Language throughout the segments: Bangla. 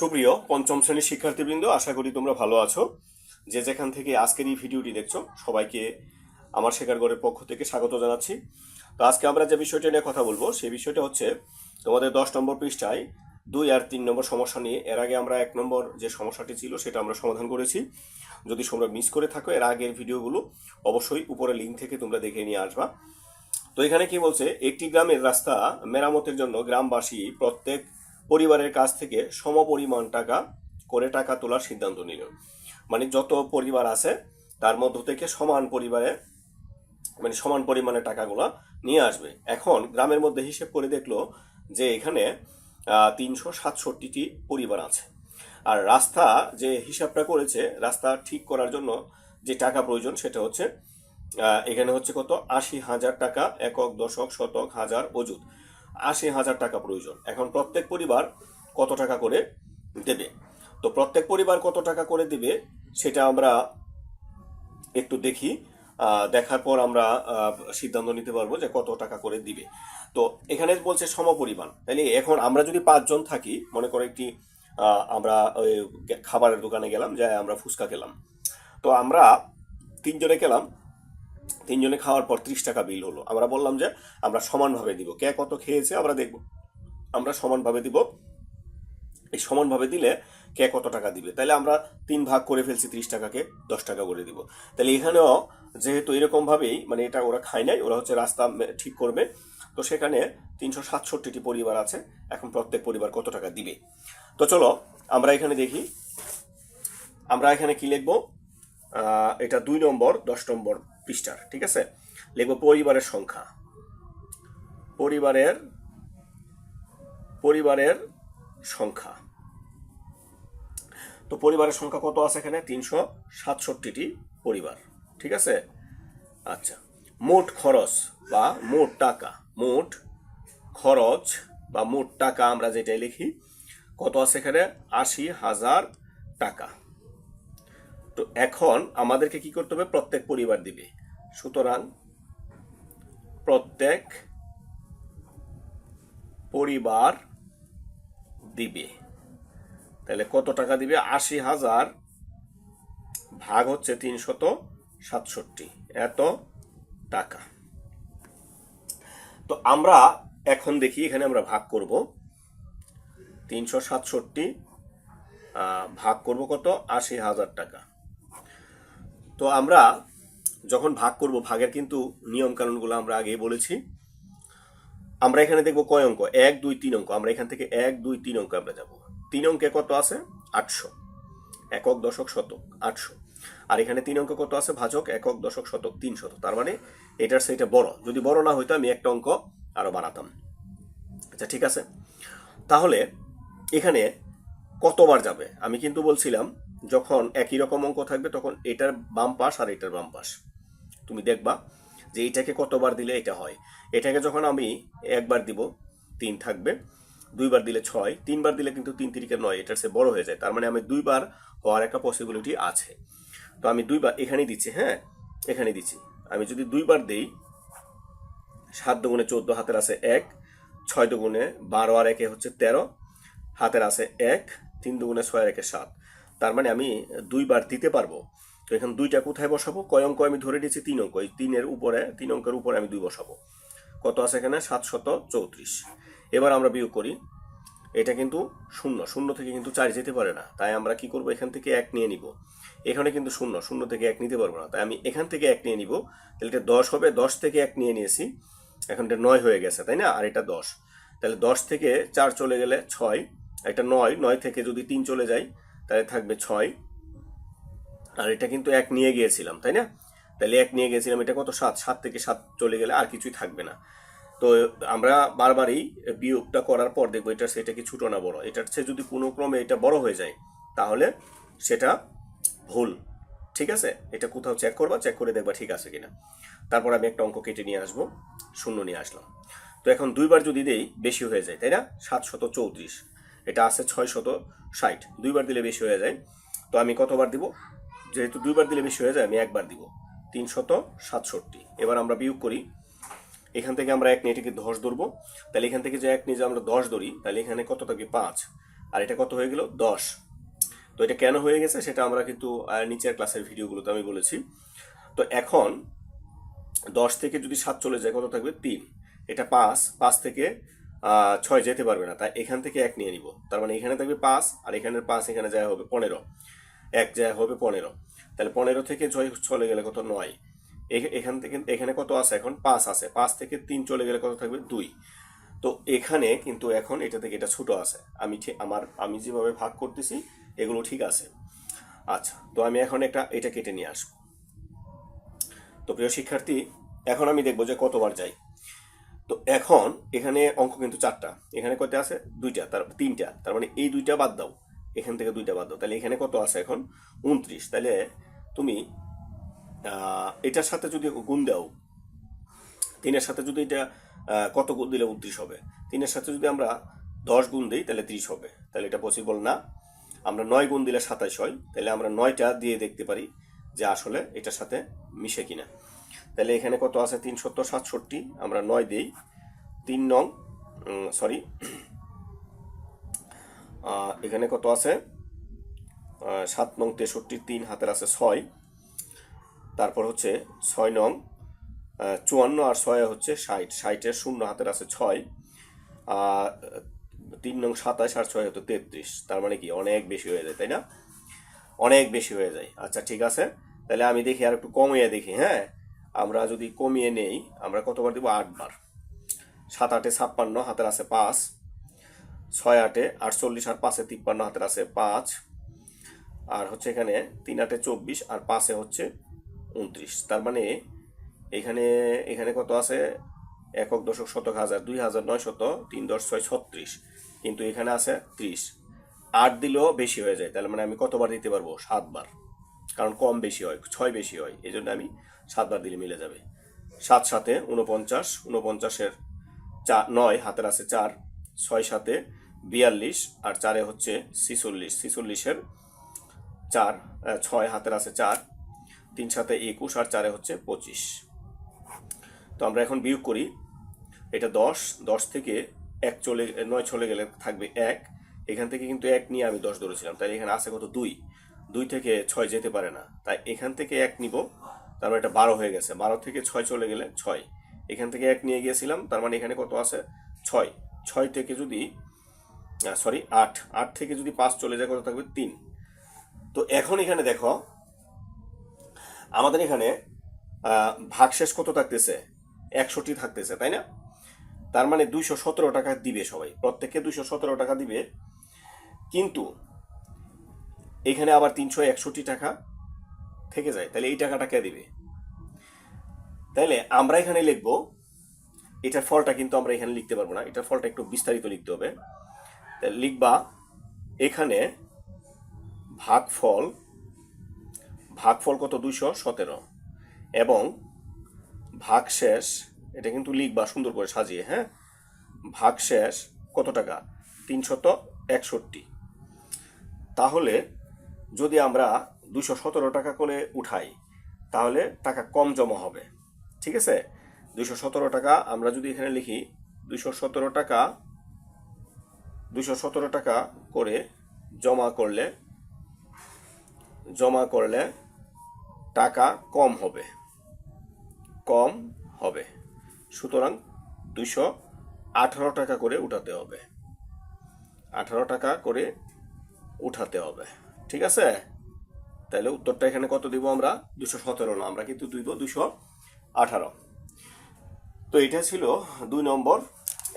সুপ্রিয় পঞ্চম শ্রেণির শিক্ষার্থীবৃন্দ, আশা করি তোমরা ভালো আছো। যে যেখান থেকে আজকের এই ভিডিওটি দেখছ, সবাইকে আমার শেখার গড়ের পক্ষ থেকে স্বাগত জানাচ্ছি। তো আজকে আমরা যে বিষয়টা নিয়ে কথা বলব, সেই বিষয়টা হচ্ছে তোমাদের দশ নম্বর পৃষ্ঠায় দুই আর তিন নম্বর সমস্যা নিয়ে। এর আগে আমরা এক নম্বর যে সমস্যাটি ছিল, সেটা আমরা সমাধান করেছি। যদি তোমরা মিস করে থাকো, এর আগের ভিডিওগুলো অবশ্যই উপরে লিঙ্ক থেকে তোমরা দেখে নিয়ে আসবা। তো এখানে কি বলছে, একটি গ্রামের রাস্তা মেরামতের জন্য গ্রামবাসী প্রত্যেক পরিবারের কাছ থেকে সমপরিমাণ টাকা করে টাকা তোলার সিদ্ধান্ত নিল। মানে যত পরিবার আছে, তার মধ্য থেকে সমান পরিবারে মানে সমান পরিমাণে টাকাগুলো নিয়ে আসবে। এখন গ্রামের মধ্যে হিসেব করে দেখল যে এখানে তিনশো সাতষট্টিটি পরিবার আছে। আর রাস্তা যে হিসাবটা করেছে, রাস্তা ঠিক করার জন্য যে টাকা প্রয়োজন সেটা হচ্ছে এখানে হচ্ছে কত? আশি হাজার টাকা, একক, দশক, শতক, হাজার, অযুত। আশি হাজার টাকা প্রয়োজন। এখন প্রত্যেক পরিবার কত টাকা করে দেবে? তো প্রত্যেক পরিবার কত টাকা করে দেবে সেটা আমরা একটু দেখি। দেখার পর আমরা সিদ্ধান্ত নিতে পারব যে কত টাকা করে দিবে। তো এখানে বলছে সমপরিমাণ। তাহলে এখন আমরা যদি পাঁচজন থাকি, মনে করো একটি আমরা খাবারের দোকানে গেলাম যাই আমরা ফুচকা খেলাম। তো আমরা তিনজনে গেলাম তিনজনে খাওয়ার পর ত্রিশ টাকা বিল হলো। আমরা বললাম যে, আমরা সমানভাবে দিব। কে কত খেয়েছে আমরা দেখব। আমরা সমানভাবে দিব। এই সমানভাবে দিলে কে কত টাকা দিবে? তাহলে আমরা তিন ভাগ করে ফেলছি ত্রিশ টাকাকে, দশ টাকা করে দিব। তাহলে এখানেও যেহেতু এরকমভাবেই মানে এটা ওরা খায় নাই, ওরা হচ্ছে রাস্তা ঠিক করবে। তো সেখানে তিনশো সাতষট্টিটি পরিবার আছে। এখন প্রত্যেক পরিবার কত টাকা দিবে? তো চলো, আমরা এখানে দেখি। আমরা এখানে কি লিখব? এটা দুই নম্বর, দশ নম্বর পৃষ্ঠার, ঠিক আছে? লিখব পরিবারের সংখ্যা। পরিবারের পরিবারের সংখ্যা। তো পরিবারের সংখ্যা কত আছে এখানে? তিনশো সাতষট্টিটি পরিবার, ঠিক আছে? আচ্ছা মোট খরচ বা মোট টাকা, মোট খরচ বা মোট টাকা আমরা যেটাই লিখি, কত আছে এখানে? আশি হাজার টাকা। তো এখন আমাদেরকে কি করতে হবে? প্রত্যেক পরিবার দিবে। সুতরাং প্রত্যেক পরিবার দিবে। তাহলে কত টাকা দিবে? আশি হাজার ভাগ হচ্ছে তিনশত সাতষট্টি। এত টাকা। তো আমরা এখন দেখি, এখানে আমরা ভাগ করব। তিনশো সাতষট্টি ভাগ করব কত? আশি হাজার টাকা। তো আমরা যখন ভাগ করব, ভাগের কিন্তু নিয়ম কানুনগুলো আমরা আগেই বলেছি। আমরা এখানে দেখব কয় অঙ্ক? এক, দুই, তিন অঙ্ক। আমরা এখান থেকে এক, দুই, তিন অঙ্ক আমরা যাব। তিন অঙ্কে কত আছে? আটশো। একক, দশক, শতক। আটশো। আর এখানে তিন অঙ্ক কত আছে? ভাজক, একক, দশক, শতক, তিন শতক। তার মানে এটার সেইটা বড়। যদি বড় না হইতো আমি একটা অঙ্ক আরও বানাতাম আচ্ছা ঠিক আছে? তাহলে এখানে কতবার যাবে? আমি কিন্তু বলছিলাম, যখন একই রকম অঙ্ক থাকবে, তখন এটার বাম পাশ আর এটার বাম পাশ। তুমি দেখবা যে এটাকে কতবার দিলে এটা হয়। এটাকে যখন আমি একবার দিব, তিন থাকবে, দুইবার দিলে ছয়, তিনবার দিলে কিন্তু তিন তিরিকে নয়, এটার সে বড় হয়ে যায়। তার মানে আমি দুইবার হওয়ার একটা পসিবিলিটি আছে। তো আমি দুইবার এখানেই দিচ্ছি হ্যাঁ? এখানে দিচ্ছি। আমি যদি দুইবার দেই, সাত দুগুণে চোদ্দ হাতের আছে এক, ছয় দুগুণে বারো আর একে হচ্ছে তেরো, হাতের আছে এক, তিন দুগুণে ছয় আর একে সাত। তার মানে আমি দুইবার দিতে পারব। তো এখানে দুইটা কোথায় বসাবো? কয় অঙ্ক আমি ধরে নিয়েছি, তিন অঙ্ক। এই তিনের উপরে, তিন অঙ্কের উপরে আমি দুই বসাবো। কত আছে এখানে? সাতশত চৌত্রিশ। এবার আমরা বিয়োগ করি। এটা কিন্তু শূন্য। শূন্য থেকে কিন্তু চার যেতে পারে না। তাই আমরা কি করব? এখান থেকে এক নিয়ে নিব। এখানে কিন্তু শূন্য। শূন্য থেকে এক নিতে পারব না। তাই আমি এখান থেকে এক নিয়ে নিব। তাহলে এটা দশ হবে। দশ থেকে এক নিয়ে নিয়েছি। এখন এটা নয় হয়ে গেছে, তাই না? আর এটা দশ। তাহলে দশ থেকে চার চলে গেলে ছয়। একটা নয় নয় থেকে যদি তিন চলে যায়, তাহলে থাকবে ছয়। আর এটা কিন্তু এক নিয়ে গিয়েছিলাম, তাই না? তাহলে এক নিয়ে গিয়েছিলাম, এটা কত? সাত সাত থেকে সাত চলে গেলে আর কিছুই থাকবে না। তো আমরা বারবারই বিয়োগটা করার পর দেখব এটা, সেটা কি ছোট না বড়। এটার সে যদি কোনো ক্রমে এটা বড় হয়ে যায়, তাহলে সেটা ভুল, ঠিক আছে? এটা কোথাও চেক করবা চেক করে দেখবা ঠিক আছে কিনা। তারপর আমি একটা অঙ্ক কেটে নিয়ে আসব, শূন্য নিয়ে আসলাম। তো এখন দুইবার যদি দেই, বেশি হয়ে যায়, তাই না? সাত শত চৌত্রিশ। এটা আছে ছয় শত ষাট। দুইবার দিলে বেশি হয়ে যায়। তো আমি কতবার দিব? যেহেতু দুইবার দিলে বেশি হয়ে যায়, আমি একবার দিব। তিন শত সাতষট্টি। এবার আমরা বিয়োগ করি। এখান থেকে আমরা এক নিয়ে এটাকে দশ ধরবো। তাহলে এখান থেকে যে এক নিয়ে যে আমরা দশ ধরি, তাহলে এখানে কত থাকবে? পাঁচ। আর এটা কত হয়ে গেল? দশ। তো এটা কেন হয়ে গেছে সেটা আমরা কিন্তু নিচের ক্লাসের ভিডিওগুলোতে আমি বলেছি। তো এখন দশ থেকে যদি সাত চলে যায়, কত থাকবে? তিন। এটা পাঁচ। পাঁচ থেকে ছয় যেতে পারবে না। তাই এখান থেকে এক নিয়ে নিব। তার মানে এখানে থাকবে পাঁচ, আর এখানের পাঁচ এখানে যায় হবে পনেরো। এক যায় হবে পনেরো। তাহলে পনেরো থেকে ছয় চলে গেলে কত? নয়। এখ- এখান থেকে, এখানে কত আছে এখন? পাঁচ আছে। পাঁচ থেকে তিন চলে গেলে কত থাকবে? দুই। তো এখানে কিন্তু এখন এটা থেকে এটা ছোট আছে। আমি ঠিক, আমার, আমি যেভাবে ভাগ করতেছি, এগুলো ঠিক আছে। আচ্ছা তো আমি এখন একটা, এটা কেটে নিয়ে আসব। তো প্রিয় শিক্ষার্থী, এখন আমি দেখব যে কতবার যাই। তো এখন এখানে অঙ্ক কিন্তু চারটা। এখানে কত আছে? দুইটা, তার, তিনটা। তার মানে এই দুইটা বাদ দাও। এখান থেকে দুইটা বাদ দাও। তাহলে এখানে কত আছে এখন? উনত্রিশ। তাহলে তুমি এটার সাথে যদি গুণ দাও, তিনের সাথে যদি এটা কত গুণ দিলে উনত্রিশ হবে? তিনের সাথে যদি আমরা দশ গুণ দিই, তাহলে ত্রিশ হবে। তাহলে এটা পসিবল না। আমরা নয় গুণ দিলে সাতাইশ হয়। তাহলে আমরা নয়টা দিয়ে দেখতে পারি যে আসলে এটার সাথে মিশে কিনা। তাহলে এখানে কত আছে? তিন সত্তর সাতষট্টি। আমরা নয় দিই। তিন নং সরি এখানে কত আছে? সাত নং তেষট্টি তিন হাতের আছে ছয়। তারপর হচ্ছে ছয় নং চুয়ান্ন আর ছয় হচ্ছে ষাট। ষাটের শূন্য হাতের আছে ছয়। তিন নং সাতাশ আর ছয় হতো তেত্রিশ। তার মানে কি? অনেক বেশি হয়ে যায়, তাই না? অনেক বেশি হয়ে যায়। আচ্ছা ঠিক আছে। তাহলে আমি দেখি আর একটু কমিয়ে দেখি হ্যাঁ? আমরা যদি কমিয়ে নেই, আমরা কতবার দিব? আটবার। সাত আটে ছাপ্পান্ন, হাতের আছে পাঁচ। ছয় আটে, আটচল্লিশ আর পাঁচে তিপ্পান্ন হাতের আছে পাঁচ। আর হচ্ছে এখানে তিন আটে চব্বিশ আর পাঁচে হচ্ছে উনত্রিশ। তার মানে এখানে এখানে কত আছে? একক দশক শতক হাজার, দুই হাজার নয় শত তিন দশ ছয় ছত্রিশ। কিন্তু এখানে আছে ত্রিশ। আট দিলেও বেশি হয়ে যায় তাহলে মানে আমি কতবার দিতে পারব? সাতবার। কারণ কম বেশি হয়, ছয় বেশি হয় এই জন্য আমি সাতবার দিলে মিলে যাবে। সাত সাথে উনপঞ্চাশ উনপঞ্চাশের চার নয়, হাতের আছে চার, ছয় সাথে বিয়াল্লিশ আর চারে হচ্ছে ছিচল্লিশ। ছিচল্লিশের চার ছয় হাতের আছে চার, তিন সাথে একুশ আর চারে হচ্ছে পঁচিশ। তো আমরা এখন বিয়োগ করি। এটা দশ দশ থেকে এক চলে, নয় চলে গেলে থাকবে এক। এখান থেকে কিন্তু এক নিয়ে আমি দশ ধরেছিলাম তাই এখানে আছে কত দুই। দুই থেকে ছয় যেতে পারে না, তাই এখান থেকে এক নিব, তার মানে এটা বারো হয়ে গেছে। বারো থেকে ছয় চলে গেলে ছয়। এখান থেকে এক নিয়ে গিয়েছিলাম, তার মানে এখানে কত আছে? ছয়। ছয় থেকে যদি সরি আট। আট থেকে যদি পাঁচ চলে যায়, কত থাকবে? তিন। তো এখন এখানে দেখো, আমাদের এখানে ভাগশেষ কত থাকতেছে? একশোটি থাকতেছে, তাই না? তার মানে দুইশো সতেরো টাকা দিবে সবাই। প্রত্যেককে দুইশো সতেরো টাকা দিবে। কিন্তু এখানে আবার তিনশো একষট্টি টাকা থেকে যায়। তাহলে এই টাকাটা কে দিবে? তাইলে আমরা এখানে লিখব, এটার ফলটা কিন্তু আমরা এখানে লিখতে পারব না। এটার ফলটা একটু বিস্তারিত লিখতে হবে। লিখবা, এখানে ভাগফল ভাগফল কত? দুইশো সতেরো। এবং ভাগশেষ, এটা কিন্তু লিখবা, সুন্দর করে সাজিয়ে হ্যাঁ? ভাগশেষ কত টাকা? তিনশত একষট্টি। তাহলে যদি আমরা দুশো সতেরো টাকা করে উঠাই, তাহলে টাকা কম জমা হবে। ঠিক আছে? দুশো সতেরো টাকা আমরা যদি এখানে লিখি দুশো সতেরো টাকা দুশো সতেরো টাকা করে জমা করলে জমা করলে টাকা কম হবে। কম হবে। সুতরাং দুশো আঠারো টাকা করে উঠাতে হবে। আঠারো টাকা করে উঠাতে হবে। ঠিক আছে? তাহলে উত্তরটা এখানে কত দিব আমরা? দুশো সতেরো না, আমরা কিন্তু দিব দুশো আঠারো। তো এটা ছিল দুই নম্বর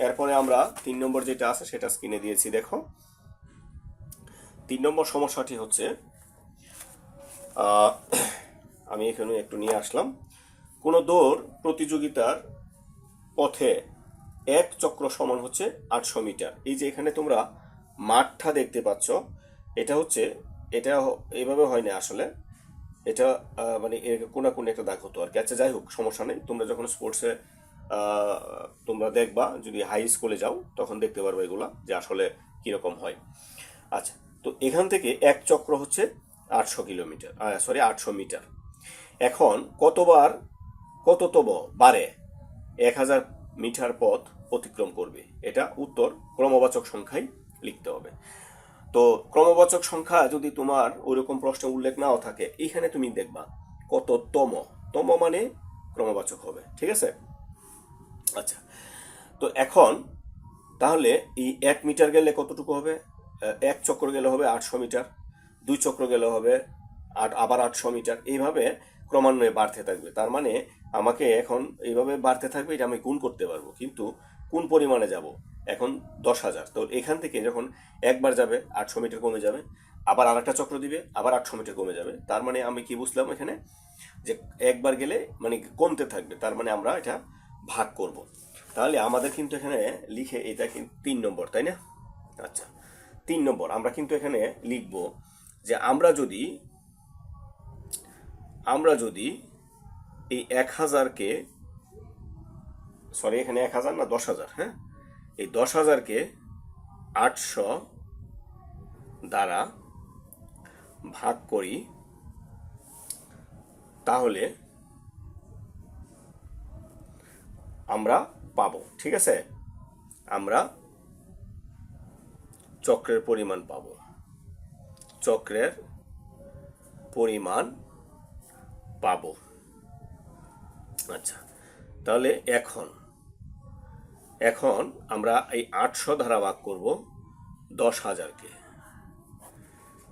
এরপরে আমরা তিন নম্বর যেটা আছে সেটা স্ক্রিনে দিয়েছি, দেখো। তিন নম্বর সমস্যাটি হচ্ছে আমি এখানে একটু নিয়ে আসলাম। কোনো দৌড় প্রতিযোগিতার পথে এক চক্র সমান হচ্ছে আটশো মিটার। এই যে এখানে তোমরা মাঠটা দেখতে পাচ্ছ, এটা হচ্ছে, এটা এভাবে হয় না আসলে। এটা মানে কোনা কোন একটা দাগ হতো আর কি। আচ্ছা যাই হোক, সমস্যা নেই। তোমরা যখন স্পোর্টসে তোমরা দেখবা, যদি হাই স্কুলে যাও, তখন দেখতে পারবে এগুলা, যে আসলে কীরকম হয়। আচ্ছা তো এখান থেকে এক চক্র হচ্ছে আটশো কিলোমিটার সরি আটশো মিটার। এখন কতবার, কততম বারে এক হাজার মিটার পথ অতিক্রম করবে? এটা উত্তর ক্রমবাচক সংখ্যায় লিখতে হবে। তো ক্রমবাচক সংখ্যা যদি তোমার ওইরকম প্রশ্ন উল্লেখ নাও থাকে এইখানে তুমি দেখবা কত তম তম মানে ক্রমবাচক হবে, ঠিক আছে? আচ্ছা। তো এখন, তাহলে এই এক মিটার গেলে কতটুকু হবে? এক চক্র গেলে হবে আটশো মিটার, দুই চক্র গেলে হবে আট, আবার আটশো মিটার। এইভাবে ক্রমান্বয়ে বাড়তে থাকবে। তার মানে আমাকে এখন এইভাবে বাড়তে থাকবে, এটা আমি গুণ করতে পারব। কিন্তু কোন পরিমাণে যাব? এখন দশ হাজার। তো এখান থেকে যখন একবার যাবে, আটশো মিটার কমে যাবে, আবার আর একটা চক্র দিবে, আবার আটশো মিটার কমে যাবে। তার মানে আমি কি বুঝলাম এখানে? যে একবার গেলে মানে কমতে থাকবে। তার মানে আমরা এটা ভাগ করব। তাহলে আমাদের কিন্তু এখানে লিখে এটা কিন্তু তিন নম্বর, তাই না? আচ্ছা তিন নম্বর। আমরা কিন্তু এখানে লিখব যে আমরা যদি আমরা যদি এই এক হাজারকে সরি এখানে এক হাজার না, দশ হাজার হ্যাঁ? এই দশ হাজারকে আটশো দ্বারা ভাগ করি, তাহলে আমরা পাবো, ঠিক আছে? আমরা চক্রের পরিমাণ পাবো। চক্রের পরিমাণ পাবো। আচ্ছা তাহলে এখন এখন আমরা এই আটশো ধারা ভাগ করব দশ হাজারকে।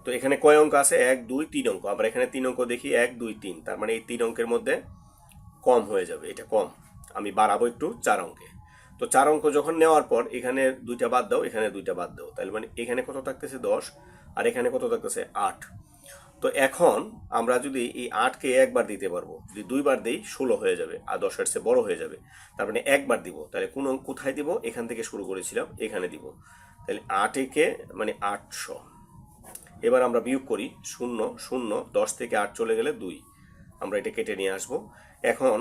তো এখানে কয় অঙ্ক আছে? এক, দুই, তিন অঙ্ক। আবার এখানে তিন অঙ্ক দেখি, এক, দুই, তিন। তার মানে এই তিন অঙ্কের মধ্যে কম হয়ে যাবে, এটা কম। আমি বাড়াবো একটু চার অঙ্কে। তো চার অঙ্ক যখন নেওয়ার পর এখানে দুইটা বাদ দাও, এখানে দুইটা বাদ দাও। তাহলে মানে এখানে কত থাকতেছে দশ আর এখানে কত থাকতেছে আট। তো এখন আমরা যদি এই আটকে একবার দিতে পারব, যদি দুইবার দিই ষোলো হয়ে যাবে আর দশের চেয়ে বড় হয়ে যাবে, তার মানে একবার দিব। তাহলে কোন অঙ্ক কোথায় দিব? এখান থেকে শুরু করেছিলাম, এখানে দিব। তাহলে আটেকে মানে আটশো। এবার আমরা বিয়োগ করি শূন্য শূন্য, দশ থেকে আট চলে গেলে দুই। আমরা এটা কেটে নিয়ে আসব। এখন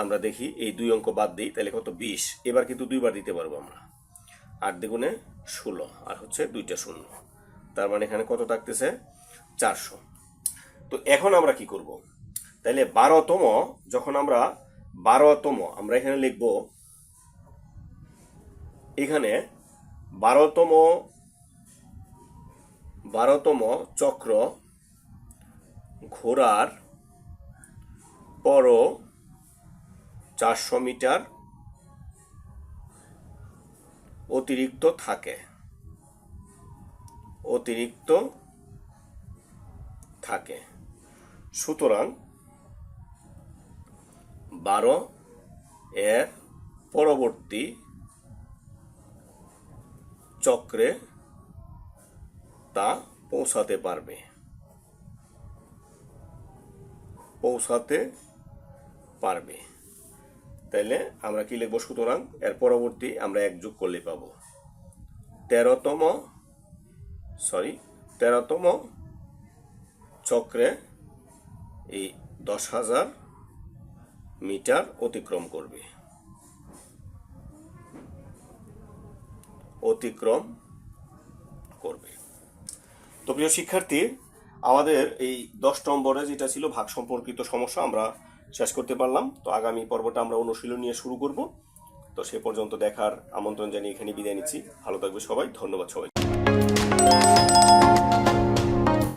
আমরা দেখি এই দুই অঙ্ক বাদ দিই, তাহলে কত? বিশ। এবার কিন্তু দুইবার দিতে পারব আমরা। আট দ্বিগুণে ষোলো, আর হচ্ছে দুইটা শূন্য। তার মানে এখানে কত থাকতেছে? চারশো। তো এখন আমরা কি করব? তাহলে বারোতম, যখন আমরা বারোতম, আমরা এখানে লিখব, এখানে বারোতম বারোতম চক্র ঘোরার পরও চারশো মিটার অতিরিক্ত থাকে। অতিরিক্ত থাকে। সুতরাং বারো এর পরবর্তী চক্রে তা পৌঁছাতে পারবে। পৌঁছাতে পারবে। তাইলে আমরা কি লিখব সুতরাং? এর পরবর্তী আমরা এক যোগ করলে পাবো। তেরোতম সরি তেরোতম চক্রে এই দশ হাজার মিটার অতিক্রম করবে। অতিক্রম করবে। তো প্রিয় শিক্ষার্থী, আমাদের এই দশ নম্বরে যেটা ছিল ভাগ সম্পর্কিত সমস্যা আমরা শেষ করতে পারলাম। তো আগামী পর্বটা আমরা অনুশীলন নিয়ে শুরু করব। তো সে পর্যন্ত দেখার আমন্ত্রণ জানিয়ে এখানে বিদায় নিচ্ছি। ভালো থাকবে সবাই। ধন্যবাদ সবাই